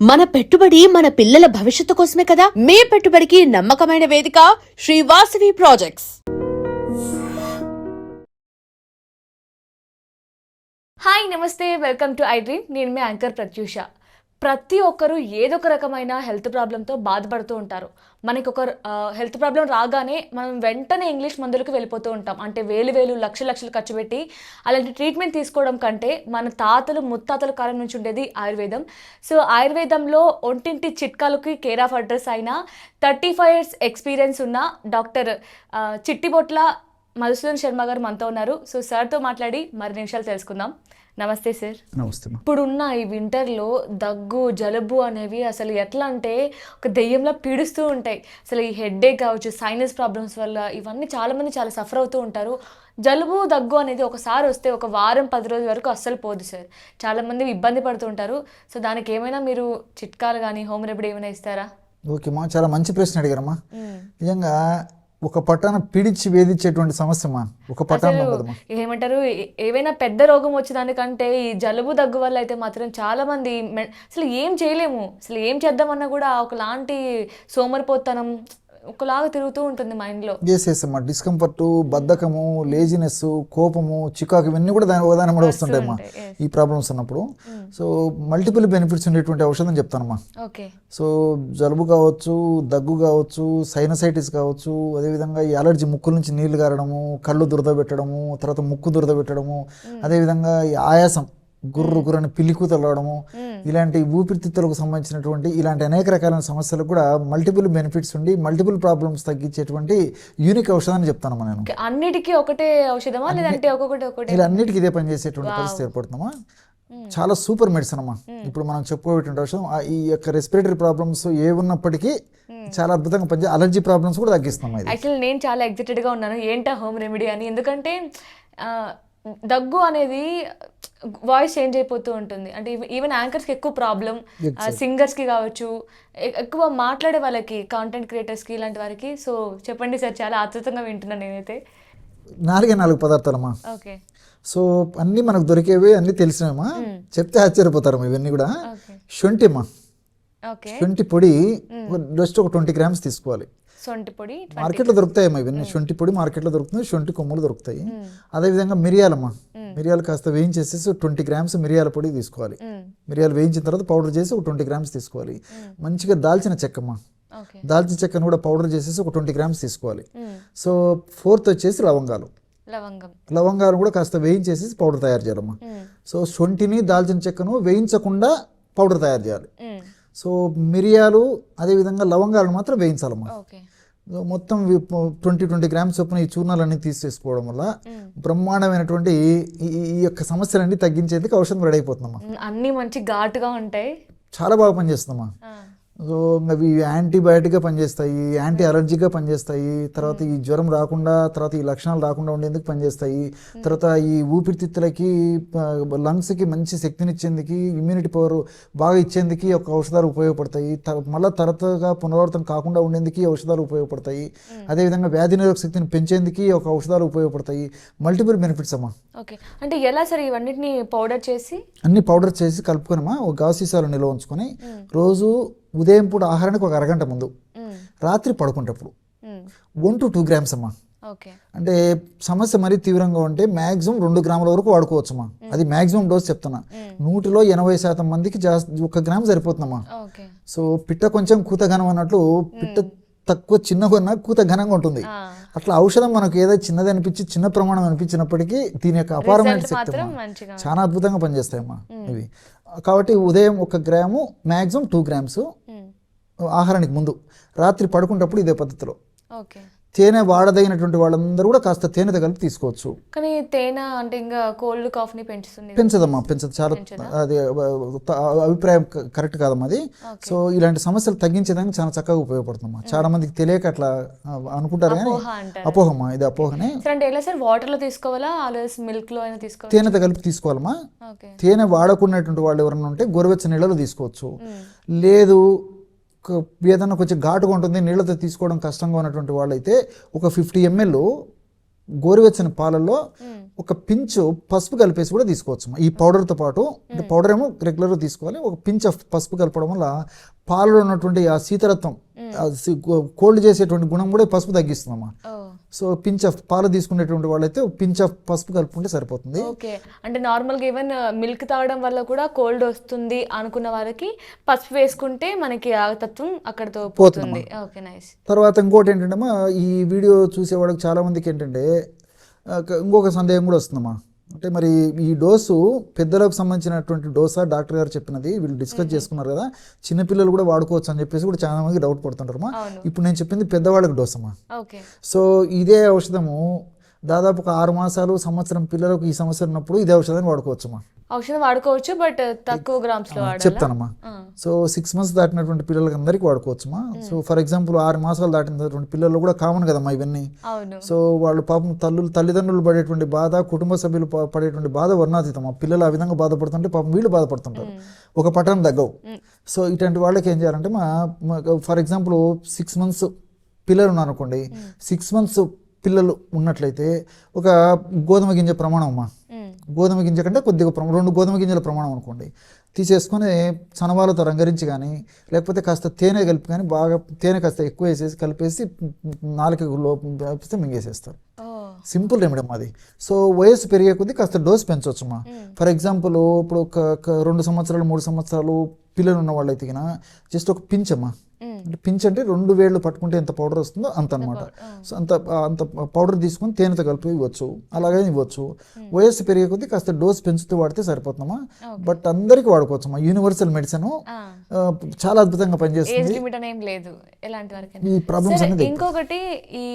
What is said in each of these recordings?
మన పెట్టుబడి మన పిల్లల భవిష్యత్తు కోసమే కదా? మీ పెట్టుబడికి నమ్మకమైన వేదిక శ్రీవాసవి ప్రాజెక్ట్స్ హాయ్ నమస్తే. వెల్కమ్ టు ఐ డ్రీమ్ నేను మీ యాంకర్ ప్రత్యూష. ప్రతి ఒక్కరూ ఏదో ఒక రకమైన హెల్త్ ప్రాబ్లంతో బాధపడుతూ ఉంటారు. మనకి ఒక హెల్త్ ప్రాబ్లం రాగానే మనం వెంటనే ఇంగ్లీష్ మందులకు వెళ్ళిపోతూ ఉంటాం. అంటే వేలు వేలు లక్ష లక్షలు ఖర్చు పెట్టి అలాంటి ట్రీట్మెంట్ తీసుకోవడం కంటే మన తాతలు ముత్తాతల కాలం నుంచి ఉండేది ఆయుర్వేదం. సో ఆయుర్వేదంలో ఒంటింటి చిట్కాలకి కేర్ ఆఫ్ అడ్రస్ అయిన థర్టీ ఫైవ్ ఇయర్స్ ఎక్స్పీరియన్స్ ఉన్న డాక్టర్ చిట్టిబొట్ల మధుసూదన్ శర్మ గారు మనతో ఉన్నారు. సో సార్తో మాట్లాడి మరి నిమిషాలు తెలుసుకుందాం. నమస్తే సార్. నమస్తే ఇప్పుడున్న ఈ వింటర్లో దగ్గు జలుబు అనేవి అసలు ఎట్లా అంటే ఒక దెయ్యంలా పీడిస్తూ ఉంటాయి. అసలు ఈ హెడ్ఏక్ కావచ్చు సైనస్ ప్రాబ్లమ్స్ వల్ల ఇవన్నీ చాలామంది చాలా సఫర్ అవుతూ ఉంటారు. జలుబు దగ్గు అనేది ఒకసారి వస్తే ఒక వారం పది రోజుల వరకు అస్సలు పోదు సార్. చాలామంది ఇబ్బంది పడుతూ ఉంటారు. సో దానికి ఏమైనా మీరు చిట్కాలు కానీ హోమ్ రెమెడీ ఏమైనా ఇస్తారా? ఓకే మా చాలా మంచి ప్రశ్న అడిగారమ్మా. నిజంగా ఒక పట్టాన పీడించి వేధించేటువంటి సమస్య మా ఒక ఉండదమ్మా ఏమంటారు? ఏవైనా పెద్ద రోగం వచ్చేదానికంటే ఈ జలుబు దగ్గు వల్ల అయితే మాత్రం చాలా మంది అసలు ఏం చేయలేము. అసలు ఏం చేద్దామన్నా కూడా ఒకలాంటి సోమరిపోతనం ఒకలాగా తిరుగుతూ ఉంటుంది మైండ్లో. చేసేసమ్మా డిస్కంఫర్ట్ బద్ధకము లేజినెస్ కోపము చికాకు ఇవన్నీ కూడా దాని ఒకదాని కూడా వస్తుంటాయమ్మా ఈ ప్రాబ్లమ్స్ ఉన్నప్పుడు సో మల్టిపుల్ బెనిఫిట్స్ ఉండేటువంటి ఔషధం చెప్తానమ్మా ఓకే సో జలుబు కావచ్చు దగ్గు కావచ్చు సైనసైటిస్ కావచ్చు అదేవిధంగా ఈ అలర్జీ ముక్కుల నుంచి నీళ్ళు గారడము కళ్ళు దురద పెట్టడము తర్వాత ముక్కు దురద పెట్టడము అదేవిధంగా ఈ ఆయాసం. గుర్రు గుర్రని పిల్లి కూతలు రావడము ఇలాంటి ఊపిరితిత్తులకు సంబంధించినటువంటి ఇలాంటి అనేక రకాలైన సమస్యలకు కూడా మల్టిపుల్ బెనిఫిట్స్ ఉండి మల్టిపుల్ ప్రాబ్లమ్స్ తగ్గించేటువంటి యూనిక్ ఔషధాన్ని చెప్తాను నేను. అన్నిటికీ ఒకటే ఔషధమా లేదంటే ఒక్కొక్కటి ఒకటి ఇలా అన్నిటికీ ఇదే పనిచేసేటువంటి పరిస్థితి ఏర్పడుతుందమ్మా. చాలా సూపర్ మెడిసిన్ అమ్మా. ఇప్పుడు మనం చెప్పుకోబెట్టిన ఔషధం ఆ ఈ యొక్క రెస్పిరేటరీ ప్రాబ్లమ్స్ ఏ ఉన్నప్పటికీ చాలా అద్భుతంగా పనిచే అలర్జీ ప్రాబ్లమ్స్ కూడా తగ్గిస్తాం ఇది. యాక్చువల్లీ నేను చాలా ఎగ్జైటెడ్గా ఉన్నాను ఏంటా హోమ్ రెమెడీ అని? ఎందుకంటే దగ్గు అనేది వాయిస్ చేంజ్ అయిపోతూ ఉంటుంది. అంటే ఈవెన్ యాంకర్స్కి ఎక్కువ ప్రాబ్లం సింగర్స్కి కావచ్చు ఎక్కువ మాట్లాడే వాళ్ళకి కాంటెంట్ క్రియేటర్స్కి ఇలాంటి వారికి. సో చెప్పండి సార్ చాలా ఆతృతంగా వింటున్నాను నేనైతే. నాలుగే నాలుగు పదార్థాలమ్మా. ఓకే సో అన్నీ మనకు దొరికేవి అన్నీ తెలిసినామా చెప్తే ఆశ్చర్యపోతారమ్మా ఇవన్నీ కూడా. ఓకే శొంఠి అమ్మా. ఓకే శొంఠి పొడి జస్ట్ ఒక ట్వంటీ గ్రామ్స్ తీసుకోవాలి. సొంటి పొడి మార్కెట్లో దొరుకుతాయమ్మా ఇవన్నీ. శొంఠి పొడి మార్కెట్లో దొరుకుతుంది శొంఠి కొమ్ములు దొరుకుతాయి. అదేవిధంగా మిరియాలమ్మా మిరియాలు కాస్త వేయించేసేసి ట్వంటీ గ్రామ్స్ మిరియాల పొడి తీసుకోవాలి. మిరియాలు వేయించిన తర్వాత పౌడర్ చేసి ఒక ట్వంటీ గ్రామ్స్ తీసుకోవాలి. మంచిగా దాల్చిన చెక్కమ్మా దాల్చిన చెక్కను కూడా పౌడర్ చేసేసి ఒక ట్వంటీ గ్రామ్స్ తీసుకోవాలి. సో ఫోర్త్ వచ్చేసి లవంగాలు. లవంగం. లవంగాలు కూడా కాస్త వేయించేసి పౌడర్ తయారు చేయాలమ్మా. మ్మ్. సో శొంఠిని దాల్చిన చెక్కను వేయించకుండా పౌడర్ తయారు చేయాలి. సో మిరియాలు అదేవిధంగా లవంగాలు మాత్రం వేయించాలమ్మా మొత్తం ట్వంటీ ట్వంటీ గ్రామ్స్ చొప్పున ఈ చూర్ణాలన్నీ తీసేసుకోవడం వల్ల బ్రహ్మాండమైనటువంటి ఈ యొక్క సమస్యలన్నీ తగ్గించేందుకు ఔషధం రెడీ అయిపోతుందమ్మా. మ్మ్. అన్నీ మంచి ఘాటుగా ఉంటాయి. చాలా బాగా పనిచేస్తుందమ్మా. సో అవి యాంటీబయాటిక్గా పంచేస్తాయి యాంటీ అలర్జీగా పనిచేస్తాయి. తర్వాత ఈ జ్వరం రాకుండా తర్వాత ఈ లక్షణాలు రాకుండా ఉండేందుకు పనిచేస్తాయి. తర్వాత ఈ ఊపిరితిత్తులకి లంగ్స్కి మంచి శక్తినిచ్చేందుకు ఇమ్యూనిటీ పవర్ బాగా ఇచ్చేందుకు యొక్క ఔషధాలు ఉపయోగపడతాయి. మళ్ళా తరచుగా పునరావృతం కాకుండా ఉండేందుకు ఔషధాలు ఉపయోగపడతాయి. అదేవిధంగా వ్యాధి నిరోధక శక్తిని పెంచేందుకు యొక్క ఔషధాలు ఉపయోగపడతాయి. మల్టిపుల్ బెనిఫిట్స్ అమ్మా. ఓకే. అంటే ఎలా సార్ ఇవన్నిటిని పౌడర్ చేసి? అన్ని పౌడర్ చేసి కలుపుకొనమా ఒక గాజు సీసాలో నిల్వ ఉంచుకొని రోజు ఉదయం పూట ఆహారానికి ఒక అరగంట ముందు. రాత్రి పడుకుంటప్పుడు మ్మ్. వన్ టు టూ గ్రామ్స్ అమ్మా. అంటే సమస్య మరీ తీవ్రంగా ఉంటే మ్యాక్సిమం రెండు గ్రాముల వరకు వాడుకోవచ్చమ్మా. అది మ్యాక్సిమం డోస్ చెప్తున్నా. నూటిలో ఎనభై శాతం మందికి ఒక గ్రామ్ సరిపోతుందమ్మా. సో పిట్ట కొంచెం కూత ఘనం అన్నట్లు పిట్ట తక్కువ చిన్నగా ఉన్న కూత ఘనంగా ఉంటుంది. అట్లా ఔషధం మనకు ఏదో చిన్నది అనిపించి చిన్న ప్రమాణం అనిపించినప్పటికీ దీని యొక్క అపారమైన శక్తి చాలా అద్భుతంగా పనిచేస్తాయమ్మా ఇవి. కాబట్టి ఉదయం ఒక గ్రాము మ్యాక్సిమం టూ గ్రామ్స్. ఆహారానికి ముందు. రాత్రి పడుకుంటప్పుడు ఇదే పద్ధతిలో. ఓకే. తేనె వాడదగినటువంటి వాళ్ళందరూ కూడా కాస్త తేనెతో కలిపి తీసుకోవచ్చు. కానీ తేనె అంటే ఇంకా కోల్డ్ కాఫ్ని పెంచుతుంది. పెంచదమ్మా పెంచదు. చాలా అది అభిప్రాయం కరెక్ట్ కాదమ్మా అది. సో ఇలాంటి సమస్యలు తగ్గించేదానికి చాలా చక్కగా ఉపయోగపడుతుందమ్మా. చాలా మందికి తెలియక అట్లా అనుకుంటారు కానీ అపోహమ్మా ఇది అపోహనే. అంటే ఎలా సార్ వాటర్లో తీసుకోవాలా? మిల్క్లో అయినా తీసుకోవాలా? తేనెతో కలిపి తీసుకోవాలమ్మా. తేనె వాడకున్నటువంటి వాళ్ళు ఎవరైనా ఉంటే గోరువెచ్చని నీళ్ళలో తీసుకోవచ్చు. లేదు ఏదైనా కొంచెం ఘాటుగా ఉంటుంది నీళ్ళతో తీసుకోవడం కష్టంగా ఉన్నటువంటి వాళ్ళైతే ఒక ఫిఫ్టీ ఎంఎల్ గోరువెచ్చని పాలల్లో ఒక పించ్ పసుపు కలిపేసి కూడా తీసుకోవచ్చు ఈ పౌడర్తో పాటు అంటే పౌడర్ ఏమో రెగ్యులర్గా తీసుకోవాలి ఒక పించ్ ఆఫ్ పసుపు కలపడం వల్ల పాలలో ఉన్నటువంటి ఆ శీతలత్వం కోల్డ్ చేసేటువంటి గుణం కూడా పసుపు తగ్గిస్తుందమ్మా. ఓ. సో పించ్ ఆఫ్ పాలు తీసుకునేటువంటి వాళ్ళైతే పించ్ ఆఫ్ పసుపు కలుపుకుంటే సరిపోతుంది. ఓకే. అంటే నార్మల్గా ఈవెన్ మిల్క్ తాగడం వల్ల కూడా కోల్డ్ వస్తుంది అనుకున్న వారికి పసుపు వేసుకుంటే మనకి ఆ తత్వం అక్కడతో పోతుంది. Okay nice. తర్వాత ఇంకోటి ఏంటంటే ఈ వీడియో చూసేవాళ్ళకి చాలా మందికి ఏంటంటే ఇంకొక సందేహం కూడా వస్తుందమ్మా. అంటే మరి ఈ డోసు పెద్దలకు సంబంధించినటువంటి డోసా డాక్టర్ గారు చెప్పినది వీళ్ళు డిస్కస్ చేసుకున్నారు కదా. చిన్నపిల్లలు కూడా వాడుకోవచ్చు అని చెప్పేసి కూడా చాలా మంది డౌట్ పడుతుంటారమ్మా అవును. ఇప్పుడు నేను చెప్పింది పెద్దవాళ్ళకి డోస్ అమ్మా ఓకే. సో ఇదే ఔషధము దాదాపు ఒక ఆరు మాసాలు సంవత్సరం పిల్లలకు ఈ సమస్య ఉన్నప్పుడు ఇదే ఔషధాన్ని వాడుకోవచ్చమ్మా. ఔషధం వాడుకోవచ్చు బట్ తక్కువ గ్రామ్స్ చెప్తానమ్మా. సో సిక్స్ మంత్స్ దాటినటువంటి పిల్లలకి అందరికీ వాడుకోవచ్చమ్మా. సో ఫర్ ఎగ్జాంపుల్ ఆరు మాసాలు దాటినటువంటి పిల్లలు కూడా కామన్ కదమ్మా ఇవన్నీ. సో వాళ్ళు పాపం తల్లులు తల్లిదండ్రులు పడేటువంటి బాధ కుటుంబ సభ్యులు పడేటువంటి బాధ వర్ణాతీతం ఆ పిల్లలు ఆ విధంగా బాధపడుతుంటే పాపం వీళ్ళు బాధపడుతుంటారు. ఒక పట్టణం తగ్గవు. సో ఇటువంటి వాళ్ళకి ఏం చేయాలంటే మా ఫర్ ఎగ్జాంపుల్ సిక్స్ మంత్స్ పిల్లలు ఉన్నారు అనుకోండి సిక్స్ మంత్స్ పిల్లలు ఉన్నట్లయితే ఒక గోధుమ గింజ ప్రమాణం అమ్మా. మ్మ్. గోధుమ గింజ కంటే కొద్దిగా ప్రమ- రెండు గోధుమ గింజల ప్రమాణం అనుకోండి. తీసేసుకొని చనవాలతో రంగరించి కానీ లేకపోతే కాస్త తేనె కలిపి కానీ బాగా తేనె కాస్త ఎక్కువ వేసేసి కలిపేసి నాలుగు లోపు వేపిస్తే మింగేసేస్తారు. సింపుల్ రెమెడీ అది. సో వయసు పెరిగే కొద్దీ కాస్త డోస్ పెంచవచ్చుమా ఫర్ ఎగ్జాంపుల్ ఇప్పుడు ఒక రెండు సంవత్సరాలు మూడు సంవత్సరాలు పిల్లలు ఉన్న వాళ్ళైతే గిన జస్ట్ ఒక పించ్ అమ్మా. అంటే పించ్ అంటే రెండు వేళ్ళు పట్టుకుంటే ఎంత పౌడర్ వస్తుందో అంత అనమాట సో అంత అంత పౌడర్ తీసుకొని తేనెతో కలిపి ఇవ్వచ్చు అలాగే ఇవ్వచ్చు. వయస్సు పెరిగే కొద్దీ కాస్త డోస్ పెంచుతూ వాడితే సరిపోతుందమ్మా. బట్ అందరికీ వాడుకోవచ్చమ్మా. Universal medicine. చాలా అద్భుతంగా పనిచేస్తుంది. ఈ ప్రాబ్లమ్స్ అనేది ఇంకొకటి ఈ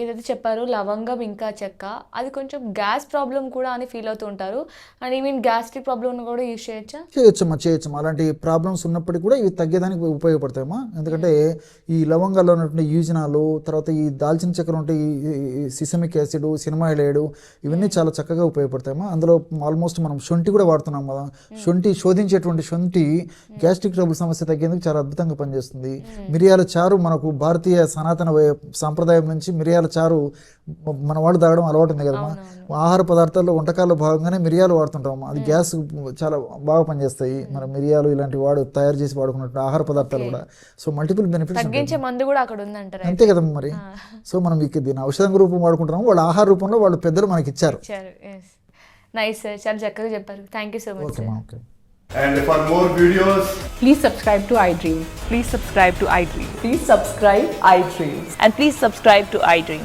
ఏదైతే చెప్పారు లవంగం ఇంకా చెక్క అది కొంచెం గ్యాస్ ప్రాబ్లం కూడా అని ఫీల్ అవుతూ ఉంటారు. అండ్ ఈ మీన్ గ్యాస్ట్రిక్ ప్రాబ్లం కూడా యూజ్ చేయొచ్చా? చేయొచ్చమ్మా చేయొచ్చమ్మా. అలాంటి ప్రాబ్లమ్స్ ఉన్నప్పటికీ కూడా ఇవి తగ్గేదానికి ఉపయోగపడతాయమ్మా. ఎందుకంటే ఈ లవంగాల్లో ఉన్నటువంటి యూజనాలు తర్వాత ఈ దాల్చిన చక్కెర ఉంటే ఈ సిసమిక్ యాసిడ్ సినిమాయిలేడు ఇవన్నీ చాలా చక్కగా ఉపయోగపడతాయమ్మా. అందులో ఆల్మోస్ట్ మనం శొంఠి కూడా వాడుతున్నాం కదా. శొంఠి శోధించేటువంటి శొంఠి గ్యాస్ట్రిక్ ట్రబుల్ సమస్య తగ్గేందుకు చాలా అద్భుతంగా పనిచేస్తుంది. మిరియాల చారు మనకు భారతీయ సనాతన సాంప్రదాయం నుంచి మిరియాల చారు మన వాళ్ళు తాగడం అలవాటు ఉంది కదమ్మా. ఆహార పదార్థాల్లో వంటకాల్లో భాగంగానే మిరియాలు వాడుతుంటాం అది గ్యాస్ చాలా బాగా పనిచేస్తాయి. మన మిరియాలు ఇలాంటి వాడు తయారు చేసి వాడుకున్నట్టు ఆహార పదార్థాలు కూడా. సో మల్టిపుల్ బెనిఫిట్స్ తగ్గించే మందు కూడా అక్కడ ఉందంటారు అంతే కదమ్మా మరి. సో మనం ఇక దీని ఔషధం రూపం వాడుకుంటున్నాము. వాళ్ళ ఆహార రూపంలో వాళ్ళు పెద్దలు మనకి ఇచ్చారు. నైస్ సార్ చాలా చక్కగా చెప్పారు. Thank you so much okay okay. And for more videos, Please subscribe to iDream. Please subscribe to iDream. Please subscribe iDream. And please subscribe to iDream.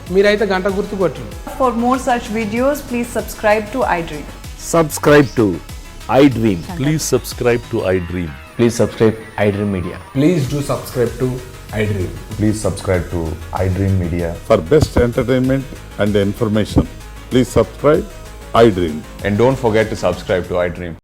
మీరైతే గంట గుర్తు కొట్టండి For more such videos, please subscribe to iDream. Subscribe to iDream. Please subscribe to iDream Please subscribe iDream Media. Please do subscribe to iDream. Please subscribe to iDream Media. For best entertainment and information, please subscribe iDream. And don't forget to subscribe to iDream.